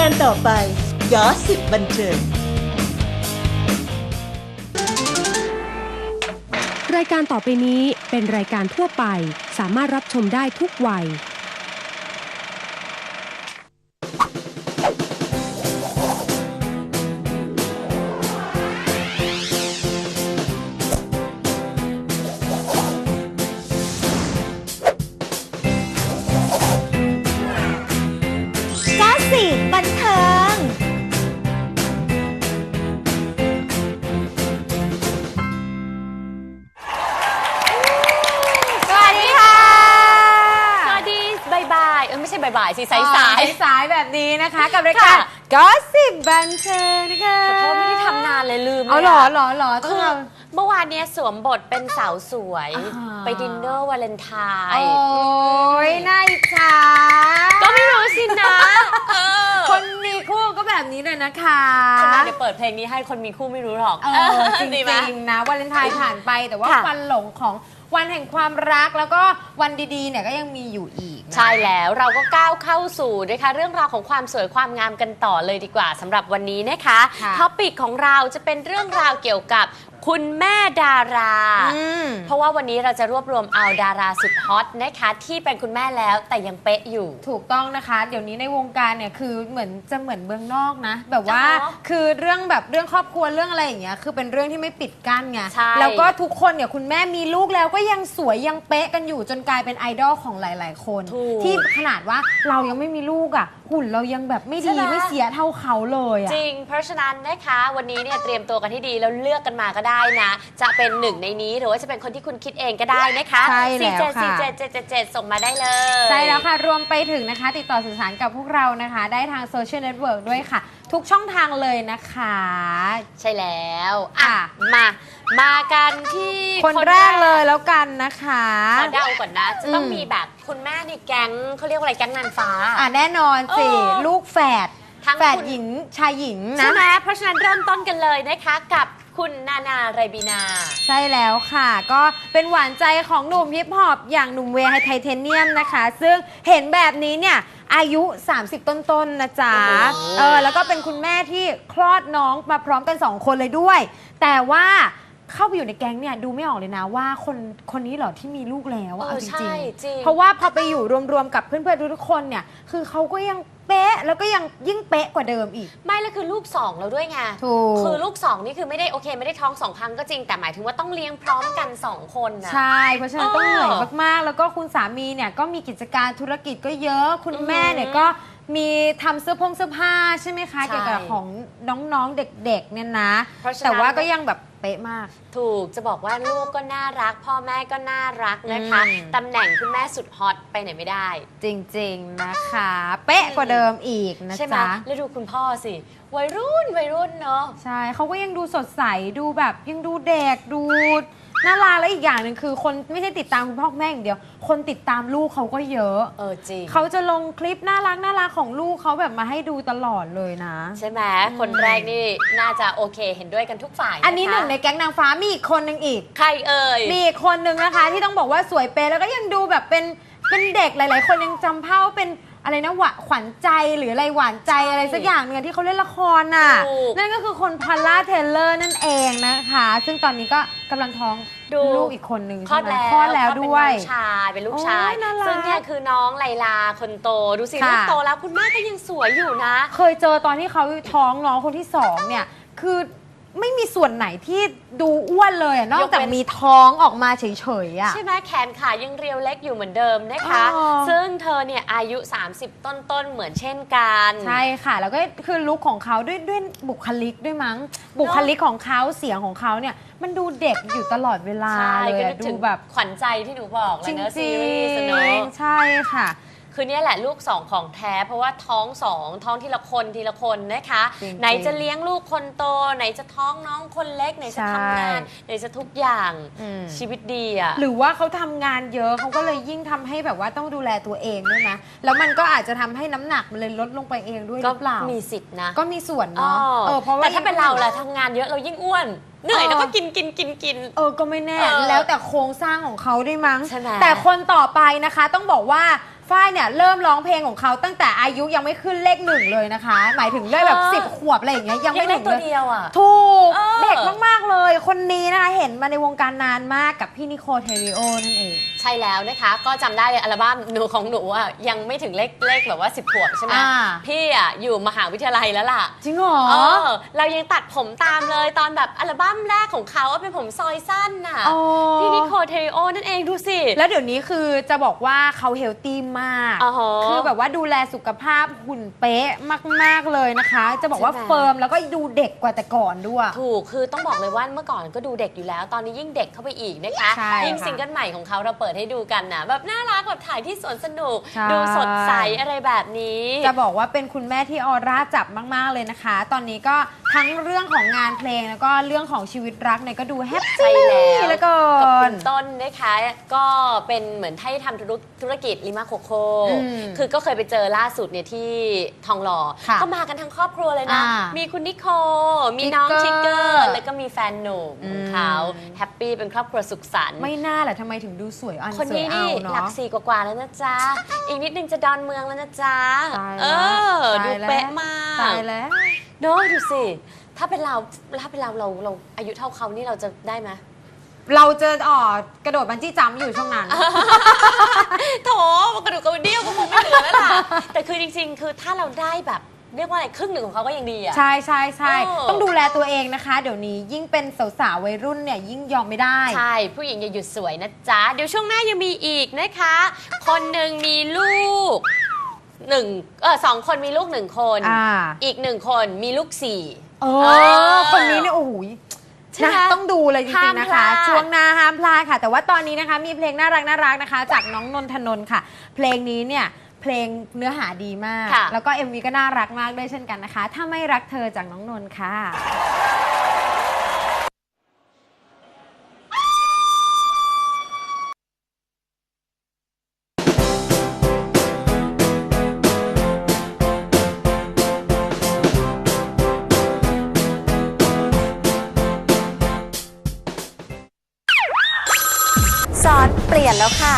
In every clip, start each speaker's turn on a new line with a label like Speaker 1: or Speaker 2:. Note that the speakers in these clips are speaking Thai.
Speaker 1: การต่อไปยอสิบบันเทิง
Speaker 2: รายการต่อไปนี้เป็นรายการทั่วไป สามารถรับชมได้ทุกวัย
Speaker 1: บา
Speaker 3: ยบายสิสายสาย
Speaker 4: สายๆแบบนี้นะคะ กับรายการ
Speaker 3: ค่ะ
Speaker 4: ก็สิบบันเทิงนะคะ
Speaker 3: ขอโทษไม่ได้ทำนานเลยลืม
Speaker 4: เอา
Speaker 3: ลยะ
Speaker 4: เหรอเหรอเหรอต้อง
Speaker 3: คือ
Speaker 4: เอา
Speaker 3: เมื่อวานเนี้ยสวมบทเป็นสาวสวย
Speaker 4: อ่า
Speaker 3: ไปดินเนอร์วาเลนไท
Speaker 4: โอ้
Speaker 3: น์
Speaker 4: ยน่าอิจฉา
Speaker 3: ก็ไม่รู้สินะเออ
Speaker 4: คนมีคู่ก็แบบนี้เลยนะคะ
Speaker 3: ใช่ไหมเดี๋ยวเปิดเพลงนี้ให้คนมีคู่ไม่รู้หรอก
Speaker 4: เออจริ
Speaker 3: ดีไหม
Speaker 4: งๆนะวาเลนไทน์ผ่านไปแต่ว่า
Speaker 3: ค่ะ
Speaker 4: วันหลงของ วันแห่งความรักแล้วก็วันดีๆเนี่ยก็ยังมีอยู่อีกนะ
Speaker 3: ใช่แล้วเราก็ก้าวเข้าสู่นะคะเรื่องราวของความสวยความงามกันต่อเลยดีกว่าสำหรับวันนี้นะคะ
Speaker 4: ค่ะ
Speaker 3: ท็อปิกของเราจะเป็นเรื่องราวเกี่ยวกับ คุณแม่ดารา
Speaker 4: อืม
Speaker 3: เพราะว่าวันนี้เราจะรวบรวมเอาดาราสุดฮอตนะคะ ที่เป็นคุณแม่แล้วแต่ยังเป๊ะอยู่
Speaker 4: ถูกต้องนะคะ เดี๋ยวนี้ในวงการเนี่ยคือเหมือนจะเหมือนเมืองนอกนะ แบบว่า
Speaker 3: อ๋อ
Speaker 4: คือเรื่องแบบเรื่องครอบครัวเรื่องอะไรอย่างเงี้ยคือเป็นเรื่องที่ไม่ปิดกั้นไง
Speaker 3: ใช่
Speaker 4: แล้วก็ทุกคนเนี่ยคุณแม่มีลูกแล้วก็ยังสวยยังเป๊ะกันอยู่จนกลายเป็นไอดอลของหลาย ๆ คน
Speaker 3: ถูก
Speaker 4: ที่ขนาดว่าเรายังไม่มีลูกอะหุ่นเรายังแบบไม่
Speaker 3: ใช่
Speaker 4: ดี
Speaker 3: ไหม
Speaker 4: ไม่เสียเท่าเขาเลยอะ
Speaker 3: จริง เพราะฉะนั้นนะคะ วันนี้เนี่ยเตรียมตัวกันให้ดีแล้วเลือกกันมาก็ได้นะ จะเป็นหนึ่งในนี้หรือว่าจะเป็นคนที่คุณคิดเองก็ได้นะคะ
Speaker 4: ใช่แล้วค่ะ
Speaker 3: 4 7 4 7 7 7ส่งมาได้เลย
Speaker 4: ใช่แล้วค่ะ รวมไปถึงนะคะ ติดต่อสื่อสารกับพวกเรานะคะ ได้ทางโซเชียลเน็ตเวิร์กด้วยค่ะ ทุกช่องทางเลยนะคะ
Speaker 3: ใช่แล้วอะ
Speaker 4: อะ
Speaker 3: มา มากันที่
Speaker 4: คนแรกเลยแล้วกันนะคะ
Speaker 3: ขอเดาก่อนนะ จะต้อง
Speaker 4: อืม
Speaker 3: มีแบบคุณแม่ในแก๊งเขาเรียกว่าอะไรแก๊งนางฟ้า
Speaker 4: อะแน่นอนสิ
Speaker 3: เออ
Speaker 4: ลูกแฝด
Speaker 3: ทั้ง
Speaker 4: แฝด
Speaker 3: คุณ
Speaker 4: หญิงชายหญิง
Speaker 3: ใช่
Speaker 4: นะ
Speaker 3: ไหมเพราะฉะนั้นเริ่มต้นกันเลยนะคะกับ คุณนานาไรบีนา
Speaker 4: ใช่แล้วค่ะ ก็เป็นหวานใจของหนุ่มฮิปฮอปอย่างหนุ่มเวย์ไทเทเนียมนะคะ ซึ่งเห็นแบบนี้เนี่ย อายุ 30 ต้นๆนนะจ๊ะ
Speaker 3: โอ้โห
Speaker 4: เออ แล้วก็เป็นคุณแม่ที่คลอดน้องมาพร้อมกัน 2 คนเลยด้วย แต่ว่าเข้าไปอยู่ในแก๊งเนี่ย ดูไม่ออกเลยนะว่าคนคนนี้เหรอที่มีลูกแล้วอะ
Speaker 3: เอ
Speaker 4: เอา
Speaker 3: อ
Speaker 4: จ
Speaker 3: ใช่
Speaker 4: ริง
Speaker 3: จริง
Speaker 4: ๆเพราะว่าพอไปอยู่รวมๆกับเพื่อนๆทุกๆคนเนี่ย คือเขาก็ยัง เป๊ะแล้วก็ยังยิ่งเป๊ะกว่าเดิมอีก
Speaker 3: ไม่แล้วคือลูกสองแล้วด้วยไง
Speaker 4: ถูก
Speaker 3: คือลูกสองนี่คือไม่ได้โอเค ไม่ได้ท้องสองครั้งก็จริงแต่หมายถึงว่าต้องเลี้ยงพร้อมกันสองคนนะ
Speaker 4: ใช่ เพราะฉะนั้นต้อง
Speaker 3: เออ
Speaker 4: เหนื่อยมากๆ แล้วก็คุณสามีเนี่ยก็มีกิจการธุรกิจก็เยอะคุณ
Speaker 3: อือหือ
Speaker 4: แม่เนี่ยก็มีทำเสื้อผงเสื้อผ้าใช่ไหมคะ
Speaker 3: ใช่
Speaker 4: เกี่ยวกับของน้องๆเด็กๆเนี่ยนะ
Speaker 3: เพราะฉะนั้น
Speaker 4: แต่ว่าก็ยังแบบ เป๊ะมาก
Speaker 3: ถูกจะบอกว่าลูกก็น่ารัก พ่อแม่ก็น่ารักนะคะ
Speaker 4: อืม
Speaker 3: ตำแหน่งคุณแม่สุดฮอตไปไหนไม่ได้
Speaker 4: จริงๆนะคะ เป๊ะกว่าเดิมอีกนะ
Speaker 3: ใช่ไหม
Speaker 4: จ๊ะ
Speaker 3: แล้วดูคุณพ่อสิ วัยรุ่นวัยรุ่นเนาะ
Speaker 4: ใช่เขาก็ยังดูสดใสดูแบบยังดูเด็กดู น่ารักแล้วอีกอย่างหนึ่งคือ คนไม่ใช่ติดตามคุณพ่อคุณแม่อย่างเดียว คนติดตามลูกเขาก็เยอะ
Speaker 3: เออจริง
Speaker 4: เขาจะลงคลิปน่ารักน่ารักของลูกเขาแบบมาให้ดูตลอดเลยนะ
Speaker 3: ใช่ไหมคนแรกนี่น่าจะโอเคเห็นด้วยกันทุกฝ่ายะคะ
Speaker 4: อันนี้หนึ่งในแก๊งนางฟ้ามีอีกคนหนึ่งอีก
Speaker 3: ใครเอ่ย
Speaker 4: มีอีกคนหนึ่งนะคะ ที่ต้องบอกว่าสวยเป๊ะแล้วก็ยังดูแบบเป็น เป็นเด็กหลาย ๆ คนยังจำภาพว่าเป็นอะไรนะหวะขวัญใจหรืออะไรหวานใจอะไรสักอย่างหนึงอะที่เขาเล่นละครน่ะ
Speaker 3: ถูก
Speaker 4: นั่นก็คือคนพอลล่าเทเลอร์นั่นเองนะคะ ซึ่งตอนนี้ก็กำลังท้อง
Speaker 3: ดู
Speaker 4: ลูกอีกคนหนึ่ง
Speaker 3: คลอ
Speaker 4: ใช่
Speaker 3: ด
Speaker 4: ไหม
Speaker 3: แล้ว
Speaker 4: คลอดแล้วด้วย
Speaker 3: เป็นน้องชายเป็นลูกชาย
Speaker 4: โอ้ยน่ารัก
Speaker 3: ซึ่งเนี่ยคือน้องไลลาคนโต ดูสิ
Speaker 4: ค่ะ
Speaker 3: ลูกโตแล้วคุณแม่ก็ยังสวยอยู่นะ
Speaker 4: เคยเจอตอนที่เขาท้องน้องคนที่สองเนี่ย คือ ไม่มีส่วนไหนที่ดูอ้วนเลยอะนอกจาก
Speaker 3: ยกเว้น
Speaker 4: มีท้องออกมาเฉยๆอะ
Speaker 3: ใช่ไหมแขนขายังเรียวเล็กอยู่เหมือนเดิมนะคะ
Speaker 4: อ๋อ
Speaker 3: ซึ่งเธอเนี่ยอายุ 30 ต้นๆ เหมือนเช่นกัน
Speaker 4: ใช่ค่ะ แล้วก็คือลุคของเขาด้วยด้วยบุคลิกด้วยมั้ง บุคลิกของเขาเสียงของเขาเนี่ย มันดูเด็กอยู่ตลอดเวลา
Speaker 3: ใช่
Speaker 4: เลย
Speaker 3: ก็
Speaker 4: อะ
Speaker 3: นึก
Speaker 4: ดู
Speaker 3: ถึง
Speaker 4: แบบ
Speaker 3: ขวัญใจที่หนูบอกเล
Speaker 4: จ
Speaker 3: ย
Speaker 4: ริง
Speaker 3: นะ
Speaker 4: ๆ
Speaker 3: ซีรีส์เนอะ
Speaker 4: ใช่ค่ะ
Speaker 3: คือเนี่ยแหละลูกสองของแท้ เพราะว่าท้องสองท้องทีละคนทีละคนนะคะ
Speaker 4: จริงๆ
Speaker 3: ไหนจะเลี้ยงลูกคนโต ไหนจะท้องน้องคนเล็ก ไหนจะทำงาน
Speaker 4: ใช่
Speaker 3: ไหนจะทุกอย่าง
Speaker 4: อืม
Speaker 3: ชีวิตดีอะ
Speaker 4: หรือว่าเขาทำงานเยอะเขาก็เลยยิ่งทำให้แบบว่าต้องดูแลตัวเองด้วยนะแล้วมันก็อาจจะทำให้น้ำหนักมันเลยลดลงไปเองด้วยห
Speaker 3: ก็
Speaker 4: รือเปล่า
Speaker 3: มีสิทธินะ
Speaker 4: ก็มีส่วน
Speaker 3: อ๋อ
Speaker 4: เนาะเออเพราะว่า
Speaker 3: แต่ถ้าเป็นเราล่ะทำงานเยอะเรายิ่งอ้วน เหนื่อย
Speaker 4: เออ
Speaker 3: แล้วก็กินกินกินกิน
Speaker 4: เออก็ไม่แน่
Speaker 3: เออ
Speaker 4: แล้วแต่โครงสร้างของเขาด้วยมั้ง
Speaker 3: ใช่ไหม
Speaker 4: แต่คนต่อไปนะคะต้องบอกว่า ฝ้ายเนี่ยเริ่มร้องเพลงของเขาตั้งแต่อายุยังไม่ขึ้นเลขหนึ่งเลยนะคะ หมายถึงเลยแบบ
Speaker 3: เออ
Speaker 4: สิบขวบอะไรอย่างเงี้ยยัง
Speaker 3: ยัง
Speaker 4: ไม่
Speaker 3: เล็
Speaker 4: ถึ
Speaker 3: ก
Speaker 4: ง
Speaker 3: ตัว
Speaker 4: เลย
Speaker 3: เดียวอะ
Speaker 4: ถูก
Speaker 3: เออ
Speaker 4: เด็กมาก ๆ เลย คนนี้นะคะเห็นมาในวงการนานมากกับพี่นิโคเทริโอนั่นเอง
Speaker 3: ใช่แล้วนะคะ ก็จำได้เลยอัลบั้มหนูของหนูอะยังไม่ถึงเลขเลขแบบว่า 10ขวบใช่ไหม
Speaker 4: อ่า
Speaker 3: พี่อะอยู่มหาวิทยาลัยแล้วล่ะ
Speaker 4: จริงเหรอ
Speaker 3: เออเรายังตัดผมตามเลยตอนแบบอัลบั้มแรกของเขาอะเป็นผมซอยสั้นน่ะ
Speaker 4: อ๋อ
Speaker 3: พี่นิโคเทริโอนั่นเองดูสิ
Speaker 4: แล้วเดี๋ยวนี้คือจะบอกว่าเขาเฮลตี้มาก
Speaker 3: อ๋อฮะ
Speaker 4: คือแบบว่าดูแลสุขภาพหุ่นเป๊ะมาก ๆ เลยนะคะ จะบอกว่า
Speaker 3: ใช่ไหม
Speaker 4: เฟิร์มแล้วก็ดูเด็กกว่าแต่ก่อนด้วย
Speaker 3: ถูกคือต้องบอกเลยว่าเมื่อก่อนก็ดูเด็กอยู่แล้ว ตอนนี้ยิ่งเด็กเข้าไปอีกนะคะ
Speaker 4: ใช่
Speaker 3: ยิ่ง
Speaker 4: ค่ะ
Speaker 3: ซิงเกิลใหม่ของเขาเราเปิดให้ดูกันนะแบบน่ารักแบบถ่ายที่สวนสนุก
Speaker 4: ใช่
Speaker 3: ดูสดใสอะไรแบบนี้
Speaker 4: จะบอกว่าเป็นคุณแม่ที่ออร่าจับมาก ๆ เลยนะคะ ตอนนี้ก็ ทั้งเรื่องของงานเพลงแล้วก็เรื่องของชีวิตรักเนี่ยก็ดูแฮป
Speaker 3: ใช่
Speaker 4: ปี้
Speaker 3: แล้ว
Speaker 4: แล้วก็
Speaker 3: กับคุณต้นนะคะก็เป็นเหมือนให้ทำธุรธุรกิจลิมาโคโค
Speaker 4: อืม
Speaker 3: คือก็เคยไปเจอล่าสุดเนี่ยที่ทองหล่อ
Speaker 4: ค่ะ
Speaker 3: ก็มากันทั้งครอบครัวเลยนะ
Speaker 4: อ่ามี
Speaker 3: มีคุณนิโค มีน้อง
Speaker 4: ทิ
Speaker 3: ทิ
Speaker 4: ก
Speaker 3: ก
Speaker 4: เก
Speaker 3: เก
Speaker 4: อ
Speaker 3: อ
Speaker 4: ร์
Speaker 3: ร์ แล้วก็มีแฟนหนุ่มของเขา
Speaker 4: อืม
Speaker 3: แฮปปี้เป็นครอบครัวสุขสันต์
Speaker 4: ไม่น่าแหละทำไมถึงดูสวยอัน
Speaker 3: คน
Speaker 4: สวย
Speaker 3: นี้
Speaker 4: เอา
Speaker 3: นี่
Speaker 4: เนาะ
Speaker 3: หลักสี่กว่าๆแล้วนะจ๊ะ อีกนิดนึงจะดอนเมืองแล้วนะจ๊ะ
Speaker 4: ตาย
Speaker 3: เอ
Speaker 4: แล้ว
Speaker 3: อดู
Speaker 4: ตายแล้ว
Speaker 3: เป๊ะมาก
Speaker 4: ตายแล้ว
Speaker 3: เนาะดูสิ ถ้าเป็นเราถ้าเป็นเราเราเราอายุเท่าเขานี่เราจะได้ไหม
Speaker 4: เราจะอ๋อกระโดดบันจี้จัมป์อยู่ช่วงนั้น
Speaker 3: โถกระดูกกระเดี่ยวก็คงไม่เหลือแล้วล่ะ แต่คือจริงๆ คือถ้าเราได้แบบเรียกว่าอะไรครึ่งหนึ่งของเขาก็ยังดีอะ
Speaker 4: ใช่ใช่ใช่
Speaker 3: เออ
Speaker 4: ต้องดูแลตัวเองนะคะ เดี๋ยวนี้ยิ่งเป็นสาวๆวัยรุ่นเนี่ยยิ่งยอมไม่ได้
Speaker 3: ใช่ ผู้หญิงอย่าหยุดสวยนะจ๊ะ เดี๋ยวช่วงหน้ายังมีอีกนะคะ คนหนึ่งมีลูกหนึ่งเออสองคนมีลูกหนึ่งคน
Speaker 4: อ่า
Speaker 3: อีกหนึ่งคนมีลูกสี่
Speaker 4: เอ
Speaker 3: เอ
Speaker 4: อ
Speaker 3: อ
Speaker 4: คนนี้เนี่ยโอ้โห
Speaker 3: ใช่ไหม
Speaker 4: นะต้องดูเลยจริงๆนะคะ
Speaker 3: ห้ามพลาด
Speaker 4: ช่วงหน้าห้ามพลาดค่ะ แต่ว่าตอนนี้นะคะ มีเพลงน่ารักน่ารักนะคะ จากน้องนนทนนท์ค่ะ เพลงนี้เนี่ย เพลงเนื้อหาดีมาก
Speaker 3: ค่ะ
Speaker 4: แล้วก็ MV ก็น่ารักมากด้วยเช่นกันนะคะ ถ้าไม่รักเธอจากน้องนนท์ค่ะ
Speaker 5: ซ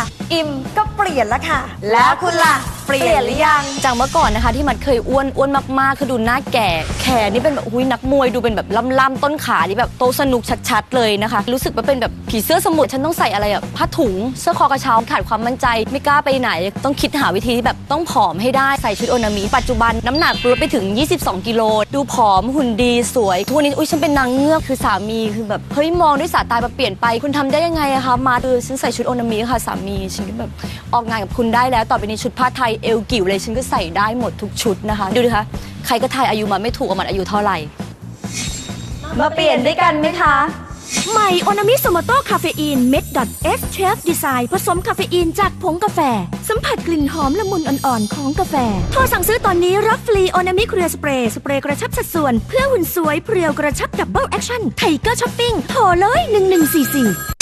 Speaker 5: 다อิมก็เปลี่ยนแล้วค่ะ แล้วคุณล่ะเปลี่ยนหรือยัง
Speaker 6: จากเมื่อก่อนนะคะ ที่มันเคยอ้วนอ้วนมากๆคือดูหน้าแก่ แขนนี่เป็นแบบหุยนักมวยดูเป็นแบบล่ำๆต้นขานี่แบบโตสนุกชัดๆเลยนะคะ รู้สึกว่าเป็นแบบผีเสื้อสมุทรฉันต้องใส่อะไรอะผ้าถุงเสื้อคอกระเช้าขาดความมั่นใจ ไม่กล้าไปไหน ต้องคิดหาวิธีที่แบบต้องผอมให้ได้ใส่ชุดโอนามิปัจจุบันน้ำหนักลดไปถึง 22 กิโลดูผอมหุ่นดีสวยทุกวันนี้อุ้ยฉันเป็นนางเงือกคือสามีคือแบบเฮ้ยมองด้วยสายตาแบบเปลี่ยนไป คุณทำได้ยังไงอะคะมาเออฉันใส่ชุดโอนามิค่ะสามีฉันก็แบบออกงานกับคุณได้แล้ว ต่อไปนี้ชุดผ้าไทยเอวกิ่วเลยฉันก็ใส่ได้หมดทุกชุดนะคะ ดูดิคะ ใครก็ทายอายุมาไม่ถูกว่ามันอายุเท่าไหร่
Speaker 5: มาเปลี่ยนด้วยกันไหมคะ
Speaker 7: ใหม่โอนามิโซโมโตคาเฟอีนเม็ดดัดเอสเชฟดีไซน์ผสมคาเฟอีนจากผงกาแฟ สัมผัสกลิ่นหอมละมุนอ่อนๆ ของกาแฟ โทรสั่งซื้อตอนนี้รับฟรีโอนามิเครือสเปรย์ สเปรย์กระชับสัดส่วน เพื่อหุ่นสวยเพรียวกระชับดับเบิลแอคชั่นไทเกอร์ช้อปปิ้งโทรเลย1144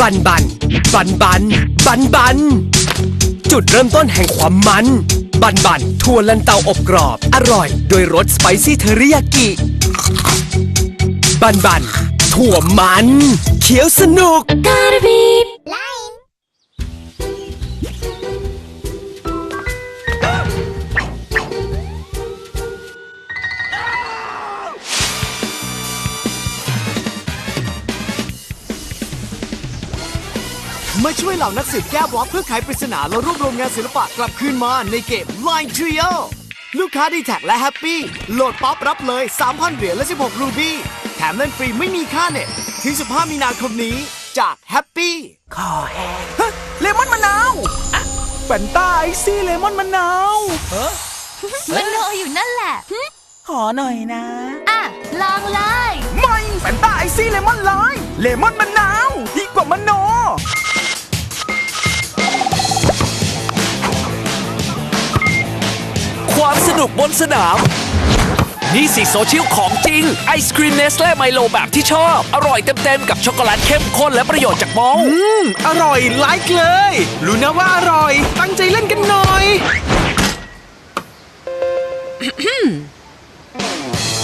Speaker 8: บันบัน บันบัน บันบัน จุดเริ่มต้นแห่งความมัน บันบันถั่วลันเตาอบกรอบ อร่อย โดยรสสไปซี่เทอริยากิ บันบัน ถั่วมัน เขียวสนุก
Speaker 9: มา ช่วยเหล่านักสืบแก้บล็อกเพื่อไขปริศนาและรวบรวมงานศิลปะกลับคืนมาในเกม Line Trio ลูกค้าดีแท็และแฮปปี้โหลดป๊อปรับเลย 3,000 เหรียญและ 16 รูบี้แถมเล่นฟรีไม่มีค่าเน็ตถึง 15 มีนาคมนี้จากแฮปปี้
Speaker 8: เลมอนมะนาวแฟนต้าไอซี่เลมอนมะนาว
Speaker 7: มันโนอยู่นั่นแหละ
Speaker 8: ขอหน่อยนะ
Speaker 7: อะ ลองเลย
Speaker 8: ไม่แฟนต้าไอซี่เลมอนไลน์เลมอนมะนาวดีกว่ามะโน ความสนุกบนสนาม นี่สิโซเชียลของจริง ไอศครีมเนสและไมโลแบบที่ชอบ อร่อยเต็ม ๆ กับช็อกโกแลตเข้มข้นและประโยชน์จากมอลต์
Speaker 9: อร่อยไลค์เลย รู้นะว่าอร่อย ตั้งใจเล่นกันหน่อย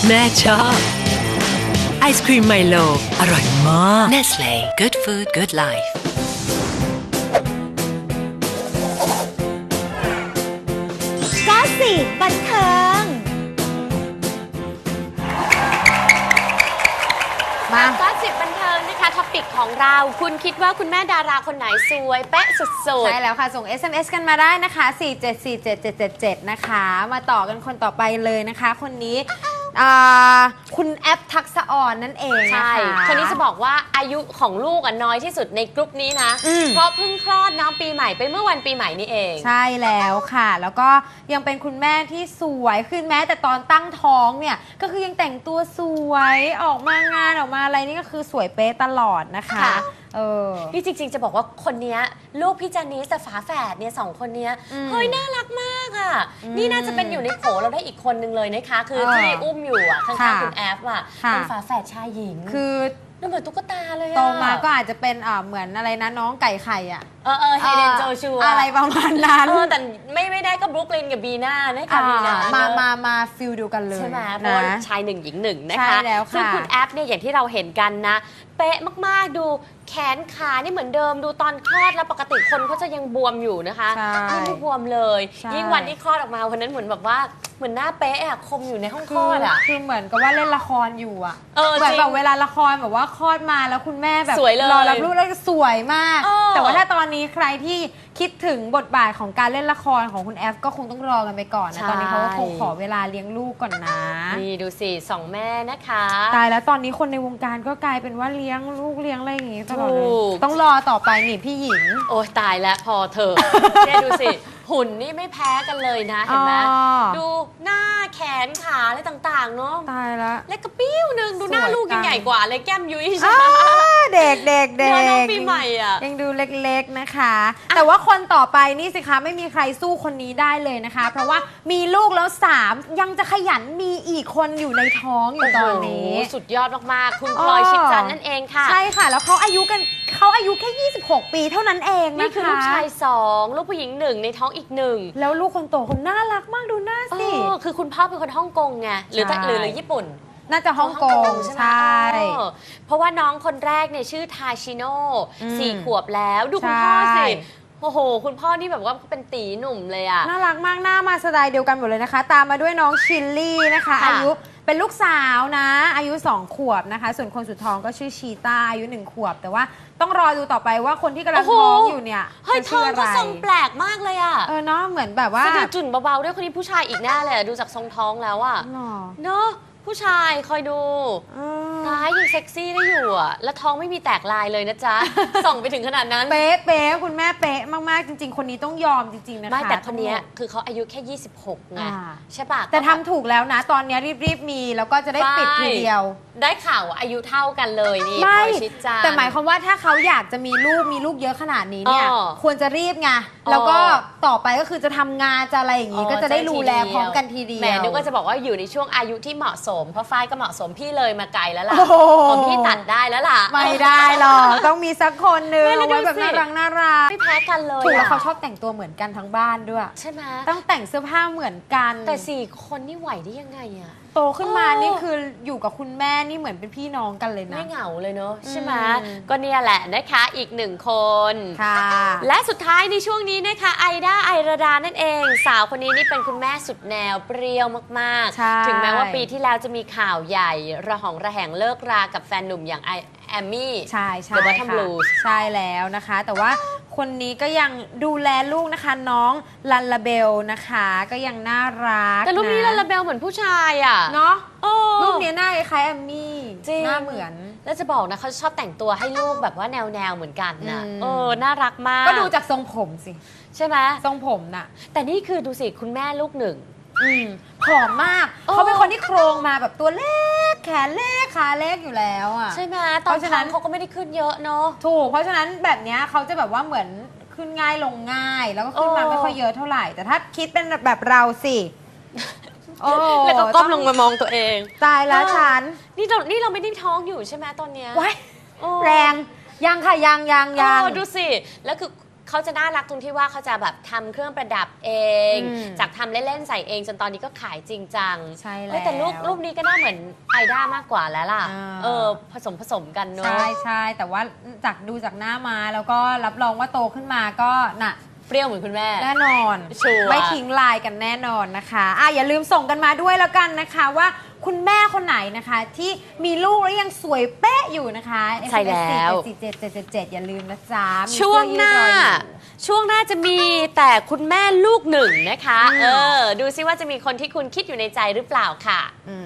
Speaker 10: แม่ชอบ ไอศครีมไมโล อร่อยมาก Nestle Good Food Good Life
Speaker 1: บบันเทิง
Speaker 4: มา
Speaker 3: ก็สิบบันเทิงนะคะท็อปิกของเรา คุณคิดว่าคุณแม่ดาราคนไหนสวย เป๊ะสุด
Speaker 4: ใช่แล้วค่ะ ส่ง SMS กันมาได้นะคะ 4747777 นะคะ มาต่อกันคนต่อไปเลยนะคะ คนนี้ อ่าคุณแอปทักษะอ่อนนั่นเอง
Speaker 3: ๆ
Speaker 4: นะ
Speaker 3: ใช่
Speaker 4: คะ
Speaker 3: คนนี้จะบอกว่าอายุของลูกอะน้อยที่สุดในกลุ่มนี้นะ
Speaker 4: อืม
Speaker 3: เพราะเพิ่งคลอดน้องปีใหม่ไปเมื่อวันปีใหม่นี่เอง
Speaker 4: ใช่แล้วค่ะ แล้วก็ยังเป็นคุณแม่ที่สวยขึ้นแม้แต่ตอนตั้งท้องเนี่ย ก็คือยังแต่งตัวสวยออกมางานออกมาอะไรนี่ก็คือสวยเป๊ะตลอดนะคะ
Speaker 3: ค่ะ
Speaker 4: เออ
Speaker 3: พี่จริง ๆ จะบอกว่าคนเนี้ยลูกพี่จานิสแต่ฝาแฝดเนี่ยสองคนเนี้ย
Speaker 4: อืม
Speaker 3: เฮ้ยน่ารักมากอะ
Speaker 4: อืม
Speaker 3: นี่น่าจะเป็นอยู่ในโผเราได้อีกคนนึงเลยนะคะ คือ
Speaker 4: เออ
Speaker 3: ที่อุ้มอยู่อะข้าง
Speaker 4: ค่ะ
Speaker 3: ๆคุณแอฟอะ
Speaker 4: ค่ะ
Speaker 3: เป็นฝาแฝดชายหญิง
Speaker 4: คือ
Speaker 3: น่าเหมือนตุ๊กตาเลยอะ
Speaker 4: โตมาก็อาจจะเป็นอ่าเหมือนอะไรนะน้องไก่ไข่อะ
Speaker 3: เออเออเฮเลนโจชัว
Speaker 4: อะไรประมาณนั้น
Speaker 3: เออแต่ไม่ไม่ได้ก็บรุกลินกับบีน่านะคะ
Speaker 4: อ่า
Speaker 3: บีน่า
Speaker 4: มา
Speaker 3: เนอะ
Speaker 4: มามาฟิลเดียวกันเลย
Speaker 3: ใช่ไหมเพ
Speaker 4: นะ
Speaker 3: ราะว่าชายหนึ่งหญิงหนึ่งนะ
Speaker 4: ใช่
Speaker 3: คะ
Speaker 4: แล้วค่ะ
Speaker 3: ซึ่งคุณแอปเนี่ยอย่างที่เราเห็นกันนะ เป๊ะมาก ๆ ดู แขนขานี่เหมือนเดิมดูตอนคลอดแล้วปกติคนเขาจะยังบวมอยู่นะคะ
Speaker 4: ใช่
Speaker 3: นี่ไม่บวมเลย
Speaker 4: ใช่
Speaker 3: ยิ่งวันที่คลอดออกมาวันนั้นเหมือนแบบว่าเหมือนหน้าเป๊ะอะคมอยู่ในห้องค
Speaker 4: คื
Speaker 3: ล
Speaker 4: อ
Speaker 3: อดอะ
Speaker 4: คือเหมือนกับว่าเล่นละครอยู่อะ
Speaker 3: เออ
Speaker 4: เหมือน
Speaker 3: จริง
Speaker 4: แบบเวลาละครแบบว่าคลอดมาแล้วคุณแม่แบบ
Speaker 3: สวยเลย
Speaker 4: รอรับลูกแล้วก็สวยมาก
Speaker 3: เออ
Speaker 4: แต่ว่าถ้าตอนนี้ใครที่ คิดถึงบทบาทของการเล่นละครของคุณแอฟก็คงต้องรอกันไปก่อนนะ
Speaker 3: ใช่
Speaker 4: ตอนนี้เขาก็คงขอเวลาเลี้ยงลูกก่อนนะ
Speaker 3: นี่ดูสิสองแม่นะคะ
Speaker 4: ตายแล้วตอนนี้คนในวงการก็กลายเป็นว่าเลี้ยงลูกเลี้ยงอะไรอย่างงี้ตลอดเล
Speaker 3: ถู
Speaker 4: ย
Speaker 3: ก
Speaker 4: ต้องรอต่อไปนี่พี่หญิง
Speaker 3: โอ้ยตายแล้วพอเถอะเนี่ยดูสิ หุ่นนี่ไม่แพ้กันเลยนะ เห็นไหม
Speaker 4: อ๋อ
Speaker 3: ดูหน้าแขนขาอะไรต่างๆ เนาะ
Speaker 4: ตายแล้ว
Speaker 3: เล็กกระปิ้วหนึ่งดูหน้า
Speaker 4: สวย
Speaker 3: ลูกยัง
Speaker 4: จัง
Speaker 3: ใหญ่กว่าเลยแก้มยุ้ยใช่
Speaker 4: อ้า
Speaker 3: ไหม
Speaker 4: เด็กเด็กเด็
Speaker 3: เดี๋ยวน้อง
Speaker 4: ก
Speaker 3: ปีใหม่อะ
Speaker 4: ยังดูเล็กๆนะคะ แต่ว่าคนต่อไปนี่สิคะไม่มีใครสู้คนนี้ได้เลยนะคะ เพราะว่ามีลูกแล้วสามยังจะขยันมีอีกคนอยู่ในท้องอยู่ตอนนี้
Speaker 3: โอ้โหสุดยอดมากๆ คุณ
Speaker 4: อ๋อ
Speaker 3: พลอยชิดจันทร์นั่นเองค่ะ
Speaker 4: ใช่ค่ะ แล้วเขาอายุกัน เขาอายุแค่ 26 ปีเท่านั้นเองนะคะ
Speaker 3: นี่คือลูกชายสองลูกผู้หญิงหนึ่งในท้องอีกหนึ่ง
Speaker 4: แล้วลูกคนโตคนน่ารักมากดูหน้า
Speaker 3: เอ
Speaker 4: สิ
Speaker 3: อคือคุณพ่อเป็นคนฮ่องกงไงหรือแต่
Speaker 4: ใช่
Speaker 3: หรือหรือญี่ปุ่น
Speaker 4: น่าจะฮ่องกง
Speaker 3: ใช่ไหม
Speaker 4: ใช่
Speaker 3: เออเพราะว่าน้องคนแรกเนี่ยชื่อทาชิโน่
Speaker 4: อืม
Speaker 3: สี่ขวบแล้วดูคุณพ่อ
Speaker 4: ใช่
Speaker 3: สิ โอ้โห คุณพ่อนี่แบบว่าเป็นตีหนุ่มเลยอะ
Speaker 4: น่ารักมากหน้ามาสไตล์เดียวกันหมดเลยนะคะ ตามมาด้วยน้องชิลลี่นะคะ
Speaker 3: ค่ะ
Speaker 4: อายุ เป็นลูกสาวนะ อายุ 2 ขวบนะคะ ส่วนคนสุดท้องก็ชื่อชีตาอายุ 1 ขวบ แต่ว่าต้องรอดูต่อไปว่าคนที่กำลังท้องอยู่เนี่ย
Speaker 3: เฮ้ย
Speaker 4: จะ
Speaker 3: ท้
Speaker 4: ชื่
Speaker 3: อง
Speaker 4: ออะไร
Speaker 3: ก็ทรงแปลกมากเลยอะ
Speaker 4: เออเนาะเหมือนแบบว่า
Speaker 3: สะดือจุ่นเบาๆด้วยคนนี้ผู้ชายอีกแน่เลยอะดูจากทรงท้องแล้วอะ
Speaker 4: หล่อ
Speaker 3: เนอะผู้ชายคอยดู
Speaker 4: เออ
Speaker 3: ร้ายยังเซ็กซี่ได้อยู่อะแล้วท้องไม่มีแตกลายเลยนะจ๊ะ ส่องไปถึงขนาดนั้น
Speaker 4: เป๊ะเป๊ะคุณแม่เป๊ะมาก ๆ จริง ๆ คนนี้ต้องยอมจริง ๆ นะคะ
Speaker 3: ไม่แต่คนเนี้ย
Speaker 4: ต้อง
Speaker 3: คือเขาอายุแค่ 26ไง
Speaker 4: อ่า
Speaker 3: ใช่ปะ
Speaker 4: แต่
Speaker 3: ก็
Speaker 4: ทำถูกแล้วนะ ตอนนี้รีบ ๆ มีแล้วก็จะได้ปิดทีเดียว
Speaker 3: ได้ข่าวว่าอายุเท่ากันเลยนี่
Speaker 4: ไม่
Speaker 3: พลอยชิดจันทร์
Speaker 4: แต่หมายความว่าถ้าเขาอยากจะมีลูกมีลูกเยอะขนาดนี้เนี่ย
Speaker 3: อ๋อ
Speaker 4: ควรจะรีบไง แล้วก็ต่อไปก็คือจะทำงานจะอะไรอย่างนี้ก็จะได้ดูแลพร้อมกันทีเดียว
Speaker 3: แหมนึกว่าจะบอกว่าอยู่ในช่วงอายุที่เหมาะสม เพราะฝ้ายก็เหมาะสมพี่เลยมาไกลแล้วล่ะ
Speaker 4: โอ้โห
Speaker 3: ผมพี่ตัดได้แล้วล่ะ
Speaker 4: ไม่ได้หรอกต้องมีสักคนนึง
Speaker 3: ไม่แล้ว
Speaker 4: เอาไว้แบบ
Speaker 3: ดูสิ
Speaker 4: น่ารักน่ารัก
Speaker 3: ไม่แพ้กันเลย
Speaker 4: ถูกแล้ว
Speaker 3: อะ
Speaker 4: เขาชอบแต่งตัวเหมือนกันทั้งบ้านด้วย
Speaker 3: ใช่ไหม
Speaker 4: ต้องแต่งเสื้อผ้าเหมือนกัน
Speaker 3: แต่สี่คนนี่ไหวได้ยังไงอะ
Speaker 4: โตขึ้นมา
Speaker 3: เออ
Speaker 4: นี่คืออยู่กับคุณแม่นี่เหมือนเป็นพี่น้องกันเลยนะ
Speaker 3: ไม่เหงาเลยเนอะใช่ไหม
Speaker 4: อืม
Speaker 3: ก็เนี่ยแหละนะคะอีกหนึ่งคน
Speaker 4: ค่ะ
Speaker 3: และสุดท้ายในช่วงนี้นะคะไอด้าไอราดานั่นเอง สาวคนนี้นี่เป็นคุณแม่สุดแนวเปรี้ยวมาก
Speaker 4: ใช่
Speaker 3: ๆถึงแม้ว่าปีที่แล้วจะมีข่าวใหญ่ ระหองระแหงเลิกรากับแฟนหนุ่มอย่างไอ แอมมี่
Speaker 4: ใช่ใช่
Speaker 3: The Bottom
Speaker 4: ค่ะ
Speaker 3: Blues
Speaker 4: ใช่แล้วนะคะ แต่ว่าคนนี้ก็ยังดูแลลูกนะคะน้องลันลาเบลนะคะ ก็ยังน่ารัก
Speaker 3: แต่รูปนี้ะลาลาเบลเหมือนผู้ชายอะ
Speaker 4: เนาะ
Speaker 3: โอ้
Speaker 4: รูปนี้หน้าคล้ายๆแอมมี่
Speaker 3: จริง
Speaker 4: หน้าเหมือน
Speaker 3: แล้วจะบอกนะเขาชอบแต่งตัวให้ลูกแบบว่าแนวแนวๆเหมือนกันนะ
Speaker 4: อืม
Speaker 3: เออน่ารักมาก
Speaker 4: ก็ดูจากทรงผมสิ
Speaker 3: ใช่ไหม
Speaker 4: ทรงผมน่ะ
Speaker 3: แต่นี่คือดูสิคุณแม่ลูกหนึ่ง
Speaker 4: อืมผอมมาก
Speaker 3: โอ้
Speaker 4: เขาเป็นคนที่โครงมาแบบตัวเล็ก แขนเล็กขาเล็กอยู่แล้วอะ
Speaker 3: ใช่ไหมตอน
Speaker 4: เพราะฉะนั้
Speaker 3: ท้อนงเขาก็ไม่ได้ขึ้นเยอะเนาะ
Speaker 4: ถูก เพราะฉะนั้นแบบเนี้ยเขาจะแบบว่าเหมือนขึ้นง่ายลงง่าย แล้วก็ขึ้นมา
Speaker 3: โอ้
Speaker 4: ไม่ค่อยเยอะเท่าไหร่ แต่ถ้าคิดเป็นแบบเราสิโอ้
Speaker 3: แล้วก็ก้มลงมามองตัวเอง
Speaker 4: ตายแล้วฉัน
Speaker 3: นี่เรานี่เราไม่ได้ท้องอยู่ใช่ไหมตอนเนี้ย
Speaker 4: ว้าย
Speaker 3: โอ้
Speaker 4: แรงยังค่ะยังยังยัง
Speaker 3: เออดูสิ แล้วคือ เขาจะน่ารักตรงที่ว่าเขาจะแบบทำเครื่องประดับเอง
Speaker 4: อืม
Speaker 3: จากทำเล่นๆใส่เองจนตอนนี้ก็ขายจริงจัง
Speaker 4: ใช่แล้ว
Speaker 3: เอ้ยแต่รูปรูปนี้ก็น่าเหมือนไอด้ามากกว่าแล้วล่ะ
Speaker 4: อ่า
Speaker 3: เออ ผสมผสมกันเนอะ
Speaker 4: ใช่ใช่แต่ว่าจากดูจากหน้ามาแล้วก็รับรองว่าโตขึ้นมาก็น่ะ
Speaker 3: เปรี้ยวเหมือนคุณแม่
Speaker 4: แน่นอน
Speaker 3: ชัวร์
Speaker 4: ไม่ทิ้งลายกันแน่นอนนะคะอะอย่าลืมส่งกันมาด้วยแล้วกันนะคะว่า คุณแม่คนไหนนะคะ ที่มีลูกแล้วยังสวยเป๊ะอยู่นะคะ
Speaker 3: ใช่แล้ว
Speaker 4: 4 7 7 7 7 อย่าลืมนะจ๊ะมี
Speaker 3: ช่วงหน้า
Speaker 4: เสื้อยืดรออยู่
Speaker 3: ช่วงหน้าจะมีแต่คุณแม่ลูกหนึ่งนะคะ
Speaker 4: อืม
Speaker 3: เออ ดูซิว่าจะมีคนที่คุณคิดอยู่ในใจหรือเปล่าค่ะ
Speaker 4: อืม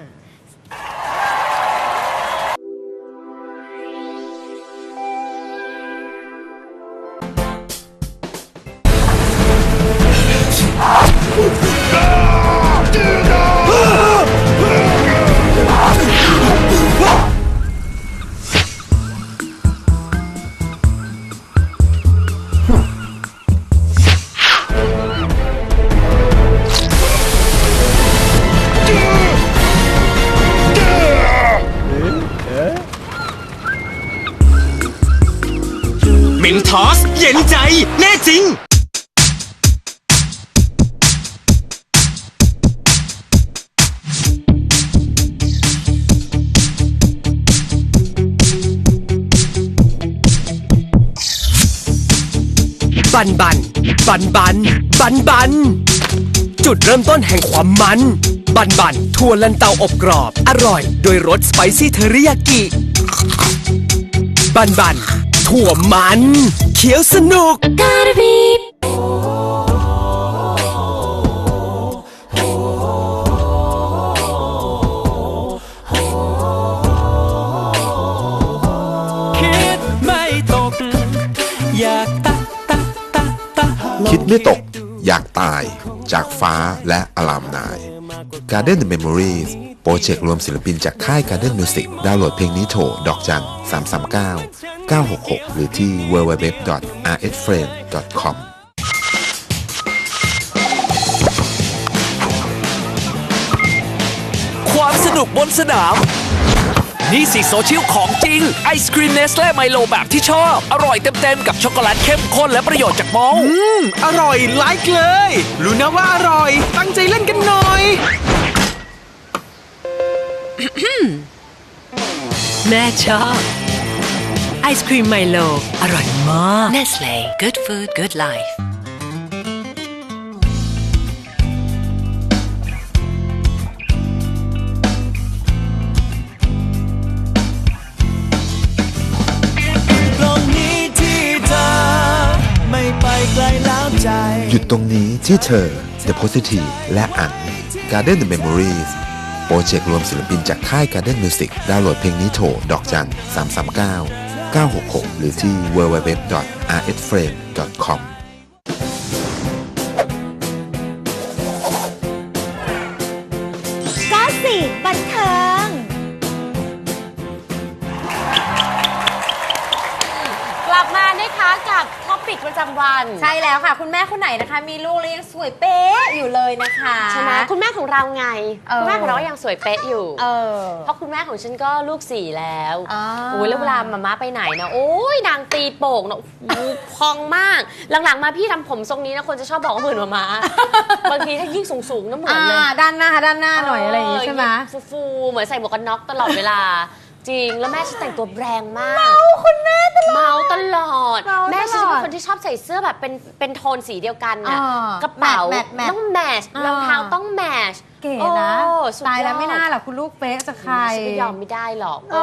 Speaker 8: เม เย็นใจ แน่จริงบันบัน บันบัน บันบัน จุดเริ่มต้นแห่งความมัน บันบันถั่วลันเตาอบกรอบ อร่อย โดยรสสไปซี่เทอริยากิ บันบัน ถั่วมันเขียวสนุกคิดไม่ตกอยากตักตักตักตัก
Speaker 11: คิดไม่ตก อยากตาย จากฟ้าและอลามนาย Garden the Memories โปรเจกต์รวมศิลปินจากค่าย Garden Music ดาวน์โหลดเพลงนี้โถดอกจัน 339 966 หรือที่ www.rsfriend.com
Speaker 8: ความสนุกบนสนาม นี่สิโซเชียลของจริง ไอศครีมเนสเล่ไมโลแบบที่ชอบ อร่อยเต็ม ๆ กับช็อกโกแลตเข้มข้นและประโยชน์จากมอลต์
Speaker 9: อืม อร่อยไลค์เลย รู้นะว่าอร่อย ตั้งใจเล่นกันหน่อย
Speaker 10: แม่ชอบไอศครีมไมโล อร่อยมาก Nestle Good Food Good Life
Speaker 9: ตรงนี้ที่เธอไม่ไปไกลแล้วใจ
Speaker 11: หยุดตรงนี้ที่เธอ The Positive และอัน Garden the Memories โปรเจกต์รวมศิลปินจากค่าย Garden Music ดาวน์โหลดเพลงนี้โถดอกจัน 339 966 หรือที่
Speaker 4: www.rsframe.com ค่ะคุณแม่คนไหนนะคะ มีลูกแล้วยังสวยเป๊ะอยู่เลยนะคะ
Speaker 3: ใช่ไหมคุณแม่ของเราไง
Speaker 4: เออ
Speaker 3: คุณแม่ของเราก็ยังสวยเป๊ะอยู่
Speaker 4: เออ
Speaker 3: เพราะคุณแม่ของฉันก็ลูกสี่แล้ว
Speaker 4: อ่า
Speaker 3: โอ้ยแล้วเวลามาม่าไปไหนนะโอ้ยนางตีโป่งนะโอ้โหพองมาก หลังๆมาพี่ทำผมทรงนี้นะคนจะชอบบอกว่าเหมือนมาม่าบางทีถ้ายิ่งสูงๆนะเหมือน
Speaker 4: อ่า
Speaker 3: เลย
Speaker 4: ด้านหน้าด้านหน้าหน่อยอะไรอย่างงี้ใช่ไหม
Speaker 3: ฟูฟูๆเหมือนใส่หมวกกันน็อกตลอดเวลา จริงแล้วแม่ฉันแต่งตัวแรงมากเมาคุณแม่ตลอด เมาตลอด
Speaker 4: เมาตลอด
Speaker 3: แม่ฉันเป็นคนที่ชอบใส่เสื้อแบบเป็นเป็นโทนสีเดียวกันน่ะ
Speaker 4: อ่าก
Speaker 3: ระเป๋า
Speaker 4: แมทแมท
Speaker 3: ต้องแมช
Speaker 4: อ่าร
Speaker 3: องเท้าต้องแมช
Speaker 4: เก๋นะ
Speaker 3: โอ้สุด
Speaker 4: ตายแล้ว
Speaker 3: อด
Speaker 4: ไม่น่าหรอกคุณลูกเป๊ะจะใคร
Speaker 3: ฉันก็ยอมไม่ได้หรอก
Speaker 4: เอ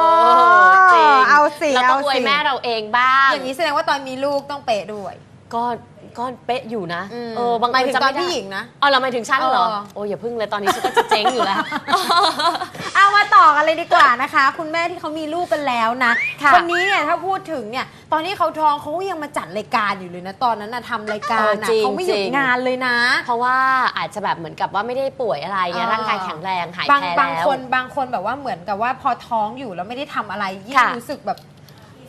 Speaker 4: อ
Speaker 3: จริง
Speaker 4: เอาสิ
Speaker 3: เราต้อง
Speaker 4: เอา
Speaker 3: อวย
Speaker 4: สิ
Speaker 3: แม่เราเองบ้าง
Speaker 4: อย่างนี้แสดงว่าตอนมีลูกต้องเป๊ะด้วย
Speaker 3: ก็ ก็เป๊ะอยู่นะ
Speaker 4: อืม
Speaker 3: เออบาง
Speaker 4: หมายถึง
Speaker 3: คจะ
Speaker 4: ตอน
Speaker 3: ไได้
Speaker 4: พี่หญิงนะ
Speaker 3: อ๋อเราหมายถึงฉันเหรอ
Speaker 4: เออ
Speaker 3: โอ้ยอย่าพึ่งเลยตอนนี้ฉันก็จะเจ๊งอยู่แล้ว
Speaker 4: เอามาต่อกันเลยดีกว่านะคะ คุณแม่ที่เขามีลูกกันแล้วนะ
Speaker 3: ค่ะ
Speaker 4: วันนี้เนี่ยถ้าพูดถึงเนี่ย ตอนที่เขาท้องเขาก็ยังมาจัดรายการอยู่เลยนะ ตอนนั้นนะทำรายการ
Speaker 3: เออ
Speaker 4: นะ
Speaker 3: จริง
Speaker 4: เขาไม่หยุ
Speaker 3: จ
Speaker 4: ด
Speaker 3: ริง
Speaker 4: งานเลยนะ
Speaker 3: เพราะว่าอาจจะแบบเหมือนกับว่าไม่ได้ป่วยอะไรเงี้ย
Speaker 4: อ่า
Speaker 3: ร่างกายแข็งแรงหาย
Speaker 4: บาง
Speaker 3: แพ้
Speaker 4: บาง
Speaker 3: แล้ว
Speaker 4: คนบางคนแบบว่าเหมือนกับว่าพอท้องอยู่แล้วไม่ได้ทำอะไรยิ่ง
Speaker 3: ค่ะ
Speaker 4: รู้สึกแบบ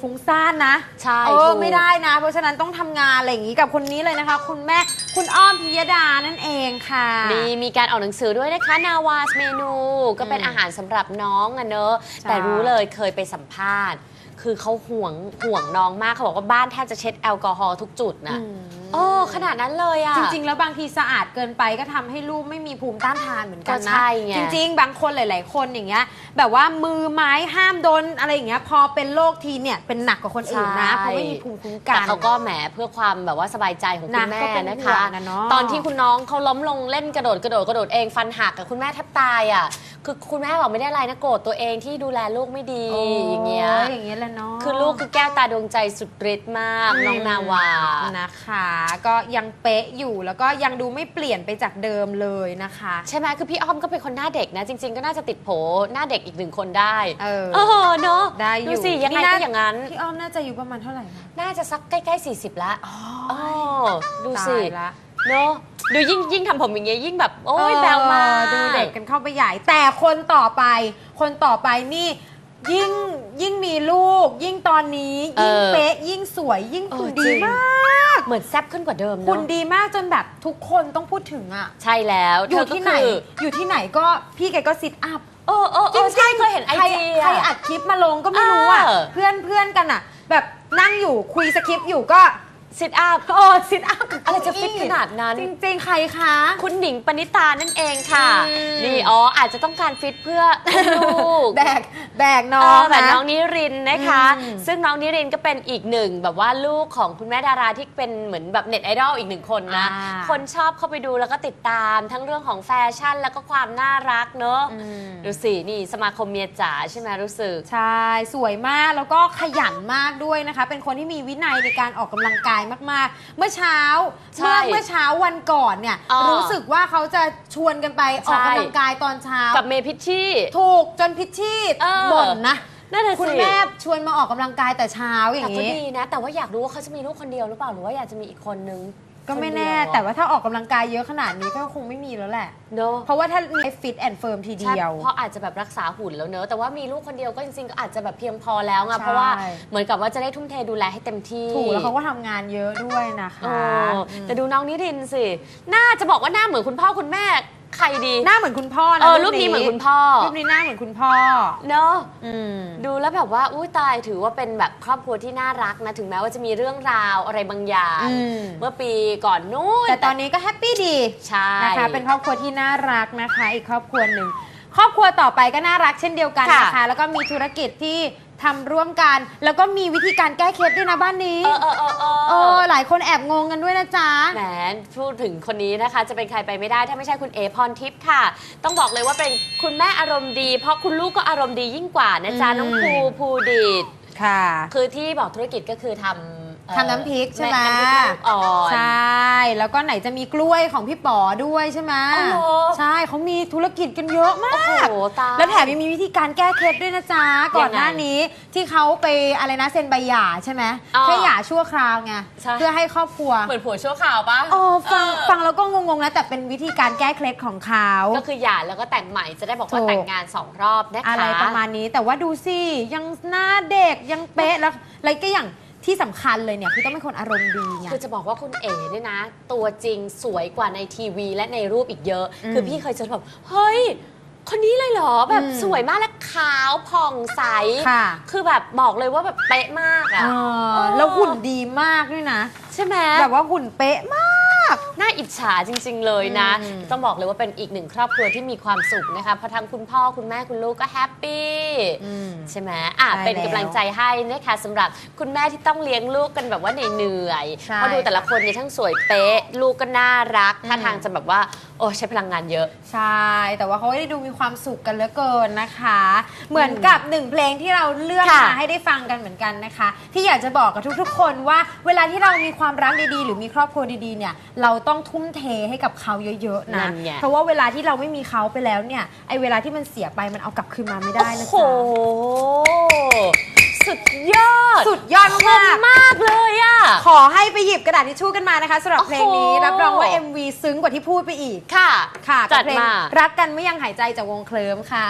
Speaker 4: ฟุ้งซ่านนะ
Speaker 3: ใช่
Speaker 4: เอ
Speaker 3: ถู
Speaker 4: อกไม่ได้นะ เพราะฉะนั้นต้องทำงานอะไรอย่างนี้กับคนนี้เลยนะคะ คุณแม่คุณอ้อมพิยดานั่นเองค่ะ
Speaker 3: มีมีการออกหนังสือด้วยนะคะนาวาสเมนูก็เป็น
Speaker 4: อืม
Speaker 3: อาหารสำหรับน้องอะเนอะ
Speaker 4: ใช่
Speaker 3: แต่รู้เลยเคยไปสัมภาษณ์ คือเขาห่วงห่วงน้องมากเขาบอกว่าบ้านแทบจะเช็ดแอลกอฮอล์ทุกจุดนะ โอ้ขนาดนั้นเลยอะ
Speaker 4: จริง ๆ แล้วบางทีสะอาดเกินไปก็ทำให้ลูกไม่มีภูมิต้านทานเหมือนกัน
Speaker 3: ก็
Speaker 4: นะ
Speaker 3: ใช่ไง
Speaker 4: จริง ๆ บางคนหลาย ๆ คนอย่างเงี้ย แบบว่ามือไม้ห้ามโดนอะไรอย่างเงี้ย พอเป็นโรคทีเนี่ยเป็นหนักกว่าคนอื่นนะ
Speaker 3: ใช่
Speaker 4: เพราะไม่มีภูมิคุ้มกั
Speaker 3: แต่
Speaker 4: น
Speaker 3: เขาก็แหมเพื่อความแบบว่าสบายใจของคุณ
Speaker 4: นะ
Speaker 3: แม่
Speaker 4: ก็เป็น
Speaker 3: นะ
Speaker 4: ห่ว
Speaker 3: คะ
Speaker 4: งนะเนาะ
Speaker 3: ตอนที่คุณน้องเขาล้มลงเล่นกระโดดกระโดดกระโดดเองฟันหักกับคุณแม่แทบตายอะคือคุณแม่บอกไม่ได้อะไรนะโกรธตัวเองที่ดูแลลูกไม่ดี
Speaker 4: โอ
Speaker 3: ย่างเงี้ย
Speaker 4: อย่างเงี้ยแหละเนาะ
Speaker 3: คือลูกคือแก้วตาดวงใจสุดฤทธิ์มากน้องนาวา
Speaker 4: นะคะก็ยังเป๊ะอยู่แล้วก็ยังดูไม่เปลี่ยนไปจากเดิมเลยนะคะ
Speaker 3: ใช่ไหมคือพี่อ้อมก็เป็นคนหน้าเด็กนะ จริง ๆ ก็น่าจะติดโผหน้าเด็กอีกหนึ่งคนได้
Speaker 4: เออ
Speaker 3: เออเนาะ
Speaker 4: ได้อยู่
Speaker 3: ดูสิยังไง
Speaker 4: นี่น่า
Speaker 3: ก็อย่างนั้น
Speaker 4: พี่อ้อมน่าจะอยู่ประมาณเท่าไหร่นะ
Speaker 3: น่าจะสักใกล้ๆ40ละอ๋อดูสิ
Speaker 4: ตายละ
Speaker 3: เนาะดูยิ่งยิ่งทำผมอย่างเงี้ยยิ่งแบบ โอ้ย
Speaker 4: เออ
Speaker 3: แบวมาก
Speaker 4: ดูเด็กกันเข้าไปใหญ่ แต่คนต่อไป คนต่อไปนี่ ยิ่งยิ่งมีลูก ยิ่งตอนนี้ ยิ่งเป๊ะ ยิ่งสวย ยิ่งคุณดีมาก
Speaker 3: เหมือนแซบขึ้นกว่าเดิม
Speaker 4: คุณ
Speaker 3: เนาะ
Speaker 4: ดีมากจนแบบทุกคนต้องพูดถึงอะ
Speaker 3: ใช่แล้ว
Speaker 4: อยู่
Speaker 3: เธก็
Speaker 4: ที่ไหน
Speaker 3: คือ
Speaker 4: อยู่ที่ไหนก็พี่แกก็ซิทอัพ
Speaker 3: เออเออเออใช่เคยเห็นไอ
Speaker 4: ใคร
Speaker 3: จี
Speaker 4: ใครอัดคลิปมาลงก็ไม่รู้อะ
Speaker 3: เออ
Speaker 4: เพื่อนเพื่อนกันอะแบบนั่งอยู่คุยสคริปต์อยู่ก็
Speaker 3: ซิทอัพ
Speaker 4: โอ้ซิทอัพ
Speaker 3: อะไรจะฟิตขนาดนั้น
Speaker 4: จริงๆ ใครคะ
Speaker 3: คุณหนิงปณิตานั่นเองค่ะ
Speaker 4: อืม
Speaker 3: นี่อ๋ออาจจะต้องการฟิตเพื่อลูก
Speaker 4: แบกแบกน้
Speaker 3: เอ
Speaker 4: อง
Speaker 3: อแบบ
Speaker 4: นะ
Speaker 3: น้องนิรินทร์นะคะ
Speaker 4: อืม
Speaker 3: ซึ่งน้องนิรินทร์ก็เป็นอีกหนึ่งแบบว่าลูกของคุณแม่ดาราที่เป็นเหมือนแบบเน็ตไอดอลอีกหนึ่งคนนะ
Speaker 4: อ่า
Speaker 3: คนชอบเข้าไปดูแล้วก็ติดตามทั้งเรื่องของแฟชั่นแล้วก็ความน่ารักเนอะ
Speaker 4: อืม
Speaker 3: ดูสินี่สมาคมเมียจ๋าใช่ไหมรู้สึก
Speaker 4: ใช่ สวยมากแล้วก็ขยันมากด้วยนะคะ เป็นคนที่มีวินัยในการออกกำลังกายมากๆ เมื่อเช้า
Speaker 3: ใช่
Speaker 4: เมื่อเมื่อเช้าวันก่อนเนี่ย
Speaker 3: อ่ารู้
Speaker 4: รู้สึกว่าเขาจะชวนกันไปออกกำลังกายตอนเช้า
Speaker 3: กับเมพิชชี่
Speaker 4: ถูกจนพิชชีต
Speaker 3: เออ
Speaker 4: บ่นนะ
Speaker 3: นั่นน่ะสิ
Speaker 4: คุณแม่ชวนมาออกกำลังกายแต่เช้าอ
Speaker 3: แต่
Speaker 4: ย่าง
Speaker 3: ก็
Speaker 4: นี้
Speaker 3: ดีนะ แต่ว่าอยากรู้ว่าเขาจะมีลูกคนเดียวหรือเปล่าหรือว่าอยากจะมีอีกคนนึง
Speaker 4: ก็ไม่แน่
Speaker 3: คนเดียว
Speaker 4: แต่ว่าถ้าออกกำลังกายเยอะขนาดนี้ก็คงไม่มีแล้วแหละ
Speaker 3: เนอะ
Speaker 4: เพราะว่าถ้าฟิตแอนด์เฟิร์มที
Speaker 3: ใช่
Speaker 4: เดียว
Speaker 3: เพราะอาจจะแบบรักษาหุ่นแล้วเนอะแต่ว่ามีลูกคนเดียวก็จริงๆก็อาจจะแบบเพียงพอแล้วไง
Speaker 4: ใช่
Speaker 3: เพราะว่าเหมือนกับว่าจะได้ทุ่มเทดูแลให้เต็มที่
Speaker 4: ถูกแล้วเขาก็ทำงานเยอะด้วยนะคะ
Speaker 3: โอ้แต่ดูน้องนิรินทร์สิน่าจะบอกว่าหน้าเหมือนคุณพ่อคุณแม่ ใครดี
Speaker 4: หน้าเหมือนคุณพ่อนะ
Speaker 3: เออรูปนี้เหมือนคุณพ่อ
Speaker 4: รูปนี้หน้าเหมือนคุณพ่อ
Speaker 3: เนอะ
Speaker 4: อืม
Speaker 3: ดูแล้วแบบว่าอุ้ยตายถือว่าเป็นแบบครอบครัวที่น่ารักนะ ถึงแม้ว่าจะมีเรื่องราวอะไรบางอย่าง
Speaker 4: อืม
Speaker 3: เมื่อปีก่อนนู้น
Speaker 4: แต่ตอนนี้ก็แฮปปี้ดี
Speaker 3: ใช่
Speaker 4: นะคะ เป็นครอบครัวที่น่ารักนะคะ อีกครอบครัวหนึ่ง ครอบครัวต่อไปก็น่ารักเช่นเดียวกัน
Speaker 3: ค่ะ
Speaker 4: นะคะ แล้วก็มีธุรกิจที่ ทำร่วมกัน แล้วก็มีวิธีการแก้เคล็ดด้วยนะบ้านนี้
Speaker 3: เออเออเออเอ
Speaker 4: เอ
Speaker 3: อ
Speaker 4: อหลายคนแอบงงกันด้วยนะจ๊ะ
Speaker 3: แหมพูดถึงคนนี้นะคะ จะเป็นใครไปไม่ได้ถ้าไม่ใช่คุณเอพรทิพย์ค่ะ ต้องบอกเลยว่าเป็นคุณแม่อารมณ์ดี เพราะคุณลูกก็อารมณ์ดียิ่งกว่านะจ๊ะ
Speaker 4: อืม
Speaker 3: น้องภูภูดิต
Speaker 4: ค่ะ
Speaker 3: คือที่บอกธุรกิจก็คือทำเอ่อ
Speaker 4: ทำน้ำพริกใช่ไหม
Speaker 3: น้ำพริกลูกอ่อน
Speaker 4: ใช่ แล้วก็ไหนจะมีกล้วยของพี่ป๋อด้วยใช่ไหม
Speaker 3: อ๋อเหรอ
Speaker 4: ใช่เขามีธุรกิจกันเยอะมาก
Speaker 3: โอ้โหตาย
Speaker 4: แล้วแถมยังมีวิธีการแก้เคล็ดด้วยนะจ๊ะ ก่อนหน้านี้ที่เขาไปอะไรนะเซ็นใบหย่าใช่ไหม
Speaker 3: อ๋อ
Speaker 4: แค่หย่าชั่วคราวไง
Speaker 3: ใช่
Speaker 4: เพื่อให้ครอบครัว
Speaker 3: เหมือนผัวชั่วข่าวปะ
Speaker 4: โอ้ฟัง
Speaker 3: เออ
Speaker 4: ฟังแล้วก็งงๆนะแต่เป็นวิธีการแก้เคล็ดของเขา
Speaker 3: ก็คือหย่าแล้วก็แต่งใหม่จะได้บอกว่า
Speaker 4: ถูก
Speaker 3: แต่งงานสองรอบนะคะ
Speaker 4: อะไรประมาณนี้แต่ว่าดูสิ ยังหน้าเด็กยังเป๊ะแล้วแล้วก็อย่าง ที่สำคัญเลยเนี่ยคือต้องเป็นคนอารมณ์ดีไง
Speaker 3: คือจะบอกว่าคุณเอ๋เนี่ยนะ ตัวจริงสวยกว่าในทีวีและในรูปอีกเยอะ
Speaker 4: อืม
Speaker 3: คือพี่เคยเจอแบบเฮ้ย คนนี้เลยเหรอแบบ
Speaker 4: อืม
Speaker 3: สวยมากและขาวผ่องใส
Speaker 4: ค่ะ
Speaker 3: คือแบบบอกเลยว่าแบบเป๊ะมาก
Speaker 4: เอ
Speaker 3: อะ
Speaker 4: อแล้วหุ่นดีมากด้วยนะ
Speaker 3: ใช่ไหม
Speaker 4: แบบว่าหุ่นเป๊ะมาก
Speaker 3: น่าอิจฉาจริง ๆ เลยนะ
Speaker 4: อืม
Speaker 3: ต้องบอกเลยว่าเป็นอีกหนึ่งครอบครัวที่มีความสุขนะคะเพราะทั้งคุณพ่อคุณแม่คุณลูกก็แฮปปี้
Speaker 4: อืม
Speaker 3: ใช่ไหมอะ
Speaker 4: ใช่
Speaker 3: เป็นกำลัง
Speaker 4: แล้ว
Speaker 3: ใจให้นะคะสำหรับคุณแม่ที่ต้องเลี้ยงลูกกันแบบว่าเหนื่อย
Speaker 4: ใช่
Speaker 3: ๆเพราะดูแต่ละคนเนี่ยทั้งสวยเป๊ะ ลูกก็น่ารัก
Speaker 4: อืม
Speaker 3: ท่าทางจะแบบว่า โอ้ใช้พลังงานเยอะ
Speaker 4: ใช่ แต่ว่าเขาได้ดูมีความสุขกันเหลือเกินนะคะ เหมือนกับหนึ่งเพลงที่เราเลือก
Speaker 3: ค่ะ
Speaker 4: มาให้ได้ฟังกันเหมือนกันนะคะ ที่อยากจะบอกกับทุกๆ คนว่า เวลาที่เรามีความรักดีๆ หรือมีครอบครัวดีๆเนี่ยเราต้องทุ่มเทให้กับเขาเยอะๆ
Speaker 3: นั่
Speaker 4: นะ
Speaker 3: นไง
Speaker 4: เพราะว่าเวลาที่เราไม่มีเขาไปแล้วเนี่ยไอเวลาที่มันเสียไปมันเอากลับคืนมาไม่ได้นะ
Speaker 3: โอ้โห
Speaker 4: จ๊ะ
Speaker 3: สุดยอด
Speaker 4: สุดยอด
Speaker 3: ค
Speaker 4: มามก
Speaker 3: มากเลยอะ
Speaker 4: ขอให้ไปหยิบกระดาษทิชชู่กันมานะคะสำหรับเพลงนี้
Speaker 3: โอ้โห
Speaker 4: รับรองว่า MV ซึ้งกว่าที่พูดไปอีก
Speaker 3: ค่ะ
Speaker 4: ค่ะ
Speaker 3: จั
Speaker 4: กับ
Speaker 3: ด
Speaker 4: เพลง
Speaker 3: มา
Speaker 4: รักกันไม่ยังหายใจจากวงเคลิ้มค่ะ